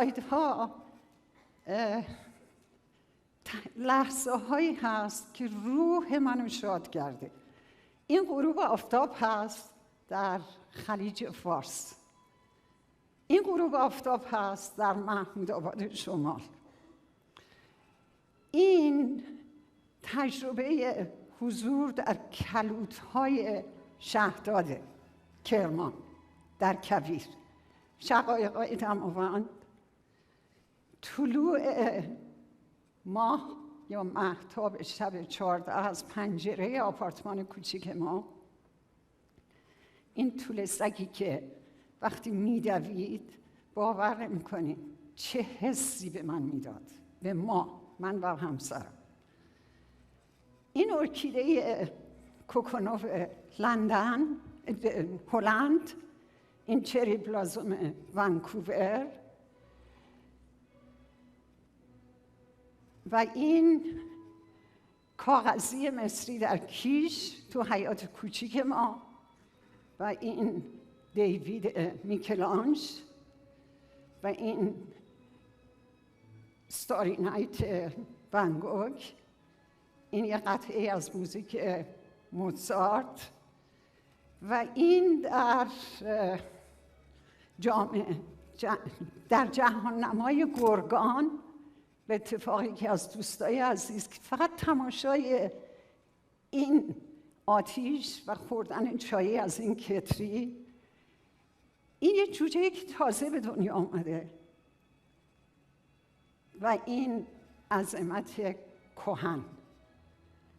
اسلایدها لحظه هایی هست که روح منو شاد کرده. این غروب آفتاب هست در خلیج فارس. این غروب آفتاب هست در محمود آباد شمال. این تجربه حضور در کلوت شهداد کرمان در کویر. شقایق دماوند طلوع ماه یا محتاب شب چهارده از پنجره آپارتمان کوچیک ما. این طول سگی که وقتی میدوید باور می‌کنیم چه حسی به من می‌داد. به ما من و همسرم. این ارکیده کوکونوف لندن هلند این چری بلازم ونکوور و این کاغذی مصری در کیش تو حیات کوچیک ما و این دیوید میکلانج و این ستاری نایت ونگوگ این یه قطعه از موزیک موزارت و این در جامعه در جهان نمای گرگان به اتفاقی که از دوستای عزیز که فقط تماشای این آتیش و خوردن چایی از این کتری این یه جوجه که تازه به دنیا آمده. و این عظمت کهن.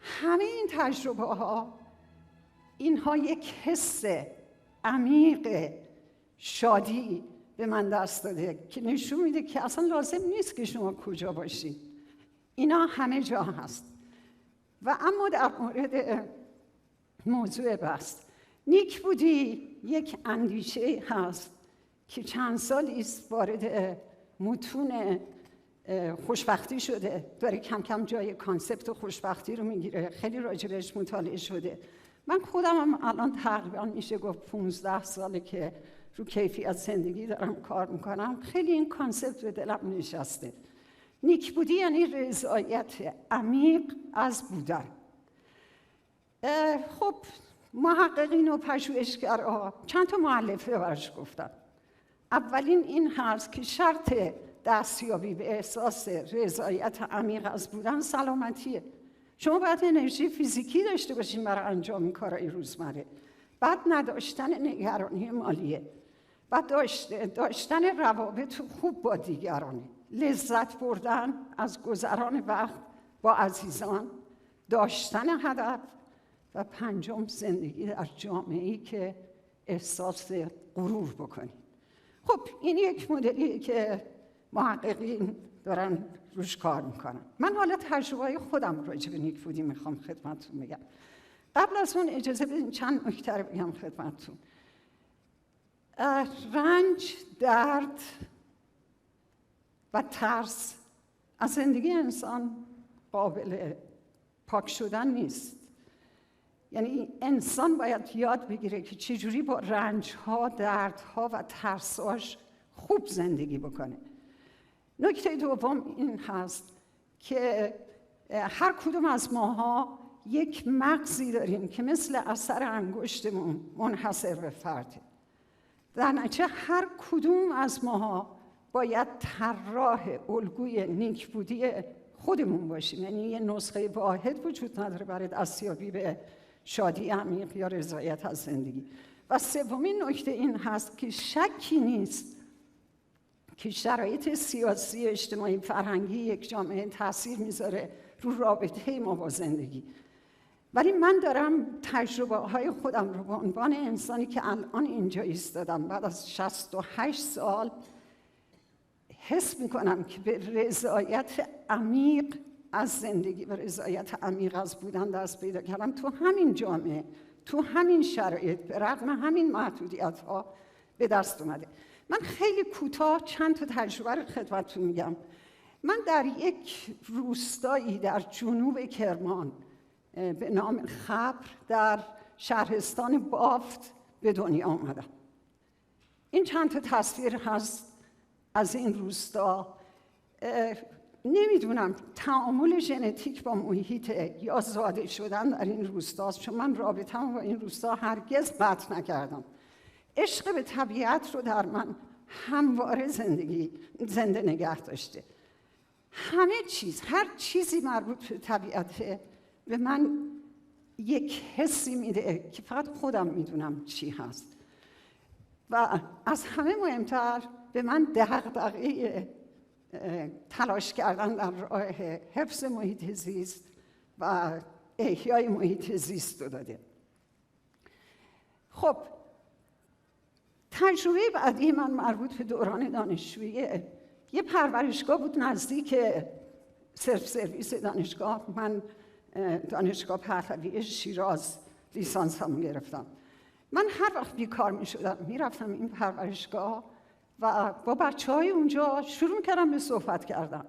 همه این تجربه ها اینها یک حس عمیق شادی به من دست داده. که نشون میده که اصلا لازم نیست که شما کجا باشید اینا همه جا هست. و اما در مورد موضوع بحث. نیک بودی یک اندیشه هست که چند سالی است وارد متون خوشبختی شده. داره کم کم جای کانسپت خوشبختی رو می‌گیره. خیلی راجبش مطالعه شده. من خودم هم الان تقریبا میشه گفت 15 ساله که رو کیفیت زندگی دارم کار می‌کنم. خیلی این کانسپت به دلم نشسته. نیک بودی یعنی رضایت عمیق از بودن. خب محققین و پژوهشگرها چند تا معلفه برش گفتن اولین این هست که شرط دستیابی به احساس رضایت عمیق از بودن سلامتیه شما باید انرژی فیزیکی داشته باشین برای انجام کارهای روزمره. بعد نداشتن نگرانی مالیه. و داشتن روابط خوب با دیگرانه لذت بردن از گذران وقت با عزیزان داشتن هدف و پنجم زندگی در جامعه ای که احساس غرور بکنید خب این یک مدلی که محققین دارن روش کار می‌کنن. من حالا تجربه خودم راجع به نیک فودی می‌خوام خدمتتون بگم. قبل از اون اجازه بدین چند نکته بگم خدمتتون. رنج درد و ترس. از زندگی انسان قابل پاک شدن نیست. یعنی انسان باید یاد بگیره که چجوری با رنج ها، درد ها و ترساش خوب زندگی بکنه. نکته دوم این هست که هر کدوم از ماها یک مغزی داریم که مثل اثر انگشتمون منحصر به فرده در نتیجه هر کدوم از ماها باید طراح الگوی نیک بودی خودمون باشیم. یعنی یه نسخه واحد وجود نداره برای دستیابی به شادی عمیق یا رضایت از زندگی. و سومین نکته این هست که شکی نیست که شرایط سیاسی اجتماعی فرهنگی یک جامعه تاثیر می‌ذاره رو رابطه ما با زندگی. ولی من دارم تجربه های خودم رو به عنوان انسانی که الان اینجا ایستادم بعد از 68 سال حس می‌کنم که به رضایت عمیق از زندگی و رضایت عمیق از بودن دست پیدا کردم. تو همین جامعه تو همین شرایط به رغم همین محدودیت ها به دست اومده. من خیلی کوتاه چند تا تجربه رو خدمتتون میگم. من در یک روستایی در جنوب کرمان به نام خبر در شهرستان بافت به دنیا آمدم. این چند تا تصویر هست از این روستا. نمی‌دونم تعامل ژنتیک با محیط یا زاده شدن در این روستاست. چون من رابطم با این روستا هرگز قطع نکردم. عشق به طبیعت رو در من همواره زندگی زنده نگه داشته. همه چیز هر چیزی مربوط به طبیعت به من یک حسی میده که فقط خودم می‌دونم چی هست. و از همه مهمتر به من دقیقه تلاش کردن در راه حفظ محیط زیست و احیای محیط زیست رو داده. خب تجربه بعدی من مربوط به دوران دانشجویی یه پرورشگاه بود نزدیک سرف سرویس دانشگاه. من دانشگاه پهلوی شیراز لیسانس هم گرفتم. من هر وقت بیکار می شدم می رفتم این پرورشگاه و با بچه های اونجا شروع کردم به صحبت کردم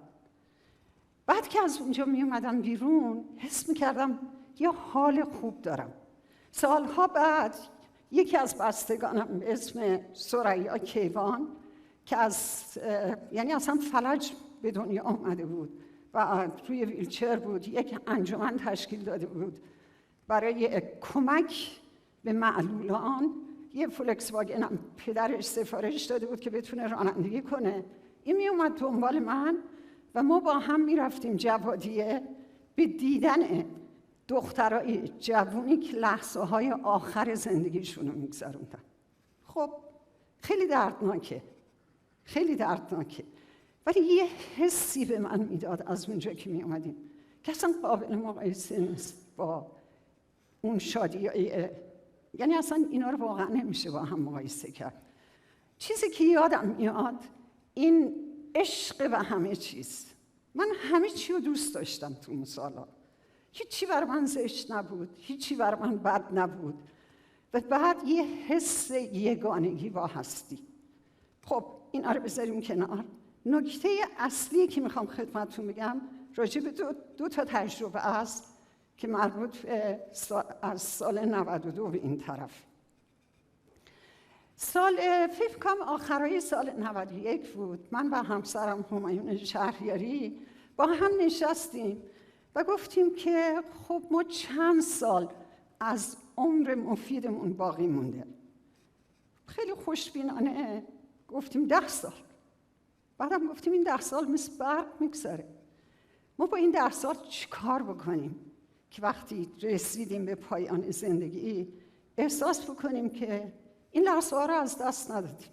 بعد که از اونجا می اومدم بیرون حس می کردم یه حال خوب دارم. سالها بعد یکی از بستگانم به اسم سریا کیوان که از یعنی اصلا فلج به دنیا آمده بود. و روی ویلچر بود. یک انجمن تشکیل داده بود. برای کمک به معلولان یه فولکس واگن هم پدرش سفارش داده بود که بتونه رانندگی کنه. این می اومد دنبال من و ما با هم می‌رفتیم جوادیه به دیدن دخترای جوونی که لحظه های آخر زندگیشون رو میگذروندن. خب خیلی دردناکه. خیلی دردناکه. ولی یه حسی به من می‌داد از اونجا که می اومدیم که اصلا قابل مقایسه نیست با اون شادی یعنی اصلا اینا رو واقعا نمیشه با هم مقایسه کرد. چیزی که یادم میاد این عشق و همه چیز. من همه چی رو دوست داشتم تو اون سالا. هیچی بر من زشت نبود هیچی بر من بد نبود. و بعد یه حس یگانگی با هستی. خب این رو بذاریم کنار. نکته اصلی که می‌خوام خدمتتون بگم راجع به دو, دو تا تجربه است که مربوط از سال 92 به این طرف. سال فکر کنم آخرای سال 91 بود. من و همسرم همایون شهریاری با هم نشستیم و گفتیم که خب ما چند سال از عمر مفیدمون باقی مونده. خیلی خوشبینانه گفتیم ده سال. بعدم گفتیم این ده سال مثل برق میگذره. ما با این ده سال چیکار بکنیم که وقتی رسیدیم به پایان زندگی؟ احساس بکنیم که این لحظه رو از دست ندادیم.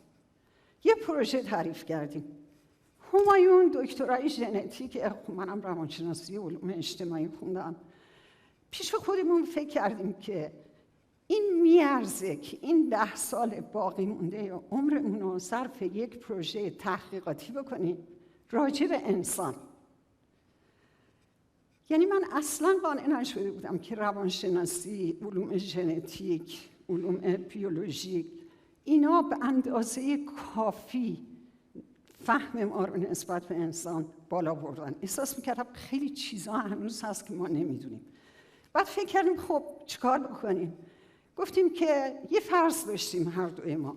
یه پروژه تعریف کردیم. همایون دکترای ژنتیک منم روانشناسی علوم اجتماعی خوندم. پیش خودمون فکر کردیم که این میارزه که این ده سال باقی مونده. عمرمون رو صرف یک پروژه تحقیقاتی بکنیم راجع به انسان. یعنی من اصلا قانع نشده بودم که روانشناسی، علوم ژنتیک، علوم بیولوژیک اینا به اندازه کافی فهم ما رو نسبت به انسان بالا بردن. احساس می‌کردم خیلی چیزها هنوز هست که ما نمی‌دونیم. بعد فکر کردیم خب چیکار بکنیم؟ گفتیم که یه فرض داشتیم هر دوی ما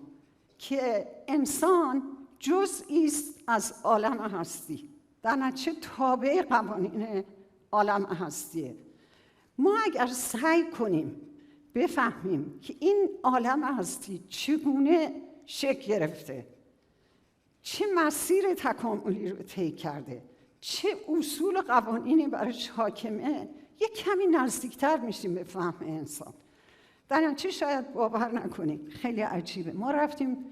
که انسان جزئی است از عالم هستی. در نتیجه تابع قوانین عالم هستیه. ما اگر سعی کنیم بفهمیم که این عالم هستی چگونه شکل گرفته چه مسیر تکاملی رو طی کرده چه اصول قوانینی برش حاکمه یه کمی نزدیکتر میشیم به فهم انسان. در چه شاید باور نکنیم خیلی عجیبه. ما رفتیم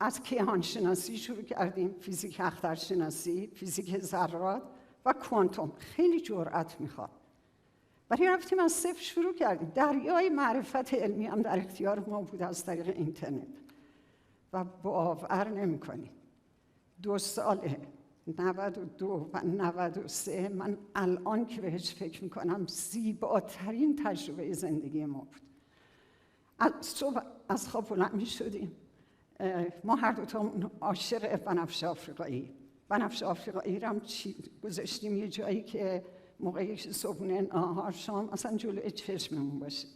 از کیهان شناسی شروع کردیم فیزیک اخترشناسی فیزیک ذرات و کوانتوم. خیلی جرأت می‌خواد. ولی رفتیم از صفر شروع کردیم. دریای معرفت علمی هم در اختیار ما بود از طریق اینترنت. و باور نمی‌کنیم دو ساله 92 و 93 من الان که بهش فکر می‌کنم زیباترین تجربه زندگی ما بود. از صبح از خواب بلند می شدیم ما هر دوتا عاشق بنفش آفریقایی. بنفش آفریقایی رو هم گذاشتیم؟ یه جایی که موقعی که صبحونه نهار شام اصلا جلوی چشممون باشه.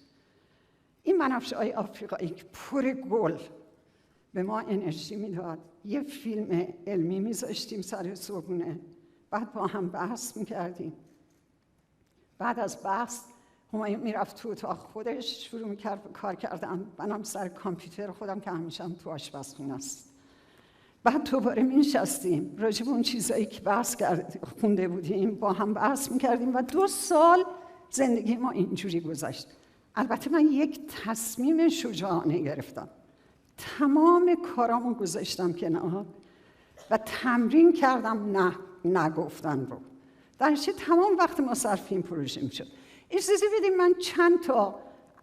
این بنفش های آفریقایی که پر گل به ما انرژی می‌داد. یه فیلم علمی میذاشتیم سر صبحونه. بعد با هم بحث می‌کردیم. بعد از بحث همایون می‌رفت تو اتاق خودش شروع می‌کرد کار کردن. منم سر کامپیوتر خودم که همیشه هم تو آشپزخونه است. بعد دوباره می نشستیم راجع به اون چیزایی که بحث کرد خونده بودیم با هم بحث می‌کردیم و دو سال زندگی ما اینجوری گذشت. البته من یک تصمیم شجاعانه گرفتم. تمام کارامو گذاشتم کنار و تمرین کردم نه نگفتن رو. در تمام وقت ما صرف این پروژه می‌شد؟ اجازه بدیم من چند تا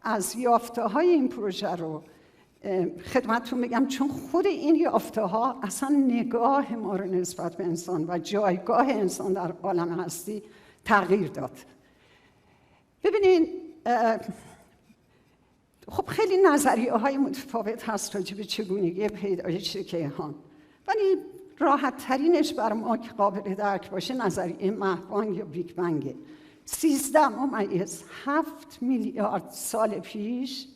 از یافته های این پروژه رو خدمتتون بگم چون خود این یافته ها اصلا نگاه ما رو نسبت به انسان و جایگاه انسان در عالم هستی تغییر داد. ببینین خب خیلی نظریه های متفاوت هست راجع به چگونگی پیدایش کیهان. ولی راحت ترینش بر ما که قابل درک باشه نظریه مهبانگ یا بیگ بنگه. سیزده ممیز هفت میلیارد سال پیش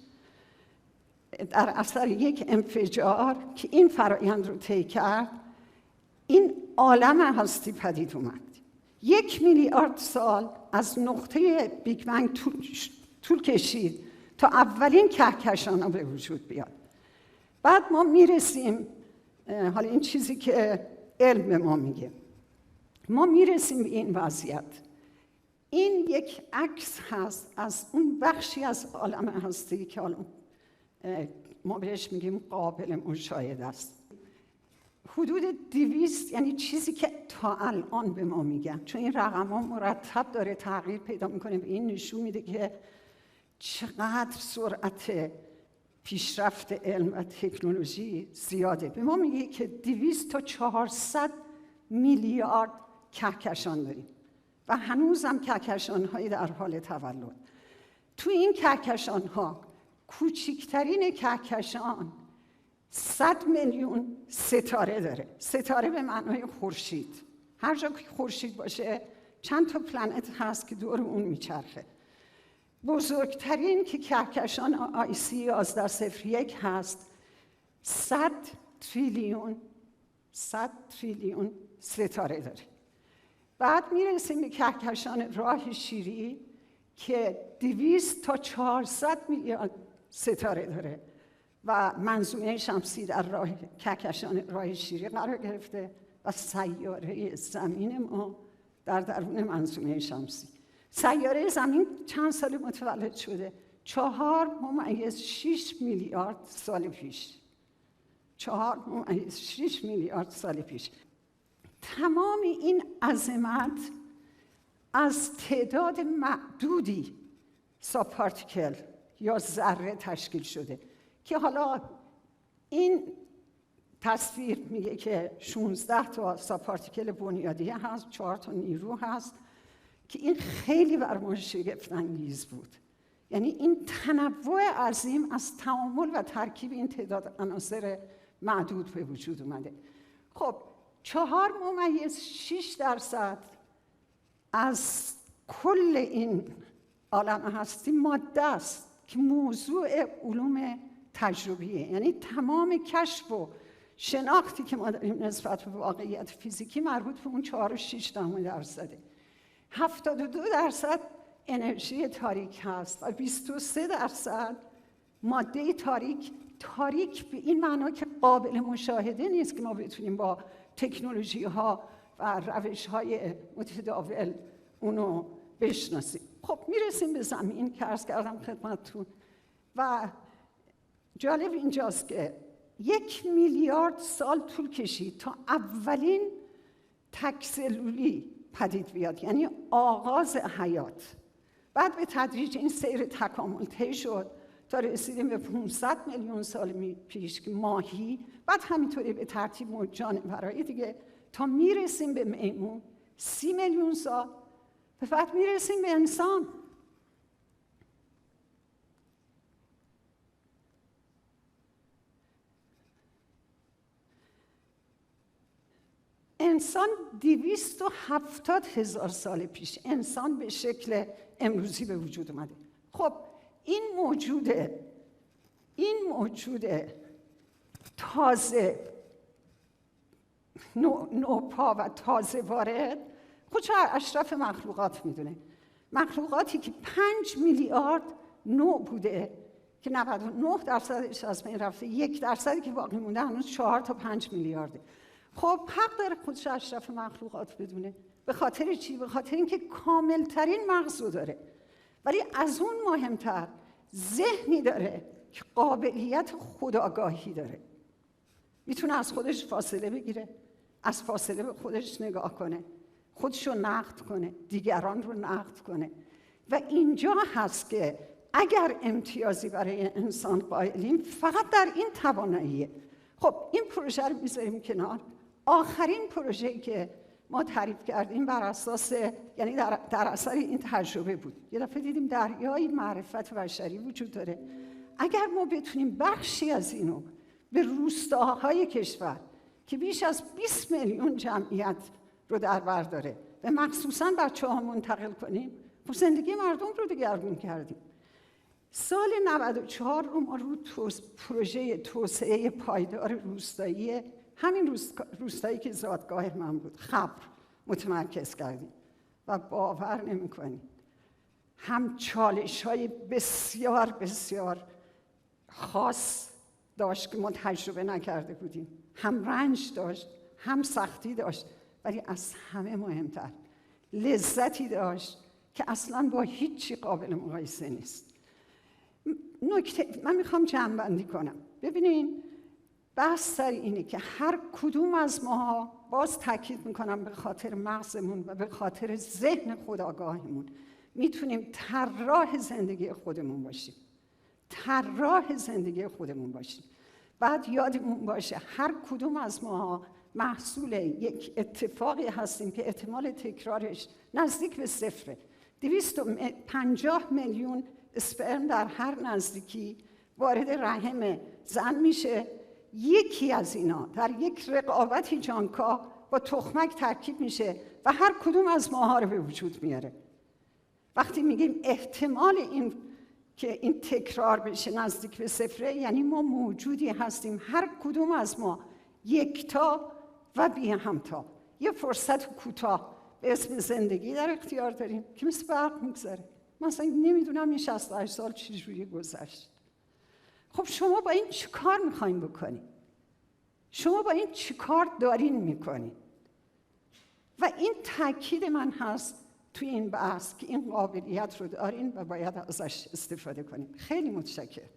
در اثر یک انفجار که این فرایند رو طی کرد این عالم هستی پدید اومد. یک میلیارد سال از نقطه بیگ بنگ طول, کشید تا اولین کهکشان به وجود بیاد. بعد ما می‌رسیم حالا این چیزی که علم ما میگه. ما می‌رسیم به این وضعیت. این یک عکس هست از اون بخشی از عالم هستی که حالا ما بهش میگیم قابل مشاهده است. حدود دیویست یعنی چیزی که تا الان به ما میگن. چون این رقم ها مرتب داره تغییر پیدا می‌کنه به این نشون میده که چقدر سرعت پیشرفت علم و تکنولوژی زیاده. به ما میگه که دیویست تا چهارصد میلیارد کهکشان داریم. و هنوزم کهکشان هایی در حال تولد. تو این کهکشان ها کوچکترین کهکشان صد میلیون ستاره داره. ستاره به معنای خورشید. هر جا که خورشید باشه چند تا پلنت هست که دور اون میچرخه. بزرگترین که کهکشان آیسی 1101 هست صد تریلیون صد تریلیون ستاره داره. بعد می‌رسیم به کهکشان راه شیری که دویست تا چهارصد میلیارد ستاره داره و منظومه شمسی در راه کهکشان راه شیری قرار گرفته و سیاره زمین ما در درون منظومه شمسی. سیاره زمین چند سال متولد شده؟ چهار ممیز شیش میلیارد سال پیش. چهار ممیز شیش میلیارد سال پیش. تمام این عظمت از تعداد معدودی ساپارتیکل یا ذره تشکیل شده که حالا این تصویر میگه که 16 تا ساپارتیکل بنیادی هست 4 تا نیرو هست که این خیلی بر ما شگفت انگیز بود. یعنی این تنوع عظیم از تعامل و ترکیب این تعداد عناصر معدود به وجود اومده. خب چهار ممیز شیش درصد از کل این عالم هستی ماده است که موضوع علوم تجربیه یعنی تمام کشف و شناختی که ما داریم نسبت به واقعیت فیزیکی مربوط به اون چهار و شیش درصده. هفتاد و دو درصد انرژی تاریک هست و 23 درصد ماده تاریک. تاریک به این معنا که قابل مشاهده نیست که ما بتونیم با تکنولوژی ها و روش های متداول اونو بشناسیم. خب می‌رسیم به زمین که ارز کردم خدمتتون. و جالب اینجاست که یک میلیارد سال طول کشید تا اولین تکسلولی پدید بیاد یعنی آغاز حیات. بعد به تدریج این سیر تکامل طی شد. تا رسیدیم به 500 میلیون سال پیش ماهی بعد همینطوری به ترتیب برای دیگه تا می‌رسیم به میمون سی میلیون سال. و بعد می‌رسیم به انسان. انسان دیویست و هفتاد هزار سال پیش انسان به شکل امروزی به وجود اومده. خب این موجوده. این موجوده. تازه. نوپا و تازه وارد. خودش اشرف مخلوقات می‌دونه. مخلوقاتی که پنج میلیارد نوع بوده که 99 درصدش از بین رفته. یک درصدی که باقی مونده هنوز چهار تا پنج میلیارده. خب حق داره خودش اشرف مخلوقات بدونه. به خاطر چی؟ به خاطر اینکه کاملترین مغز رو داره. ولی از اون مهمتر ذهنی داره که قابلیت خداگاهی داره. می‌تونه از خودش فاصله بگیره از فاصله به خودش نگاه کنه خودش رو نقد کنه دیگران رو نقد کنه. و اینجا هست که اگر امتیازی برای انسان قائلیم فقط در این تواناییه. خب این پروژه رو می‌ذاریم کنار. آخرین پروژه‌ای که ما تعریف کردیم بر اساس یعنی در, در اثر این تجربه بود. یه دفعه دیدیم دریای معرفت بشری وجود داره. اگر ما بتونیم بخشی از اینو به روستاهای کشور که بیش از 20 میلیون جمعیت رو در بر داره و مخصوصا بچه ها منتقل کنیم خب زندگی مردم رو دگرگون کردیم. سال 94 رو ما رو پروژه توسعه پایدار روستایی همین روستایی که زادگاه من بود. خبر. متمرکز کردیم. و باور نمی کنیم هم چالش های بسیار بسیار خاص داشت که ما تجربه نکرده بودیم. هم رنج داشت هم سختی داشت. ولی از همه مهمتر. لذتی داشت که اصلا با هیچی قابل مقایسه نیست. نکته من می‌خوام جمع بندی کنم. ببینین بحث سر اینه که هر کدوم از ماها باز تاکید می‌کنم به خاطر مغزمون و به خاطر ذهن خداگاهمون می‌تونیم طراح زندگی خودمون باشیم. طراح زندگی خودمون باشیم. بعد یادمون باشه هر کدوم از ماها محصول یک اتفاقی هستیم که احتمال تکرارش نزدیک به صفره. دویست پنجاه میلیون اسپرم در هر نزدیکی وارد رحم زن میشه. یکی از اینا در یک رقابتی جانکا با تخمک ترکیب میشه و هر کدوم از ماها رو به وجود میاره. وقتی میگیم احتمال این که این تکرار بشه نزدیک به صفره یعنی ما موجودی هستیم هر کدوم از ما یکتا و بی همتا یه فرصت کوتاه به اسم زندگی در اختیار داریم که مثل برق میگذره. مثلا نمی‌دونم این 68 سال چجوری گذشت. خب شما با این چی کار می‌خواین بکنید شما با این چی کار دارین می‌کنید و این تاکید من هست توی این بحث که این قابلیت رو دارین و باید ازش استفاده کنیم. خیلی متشکرم.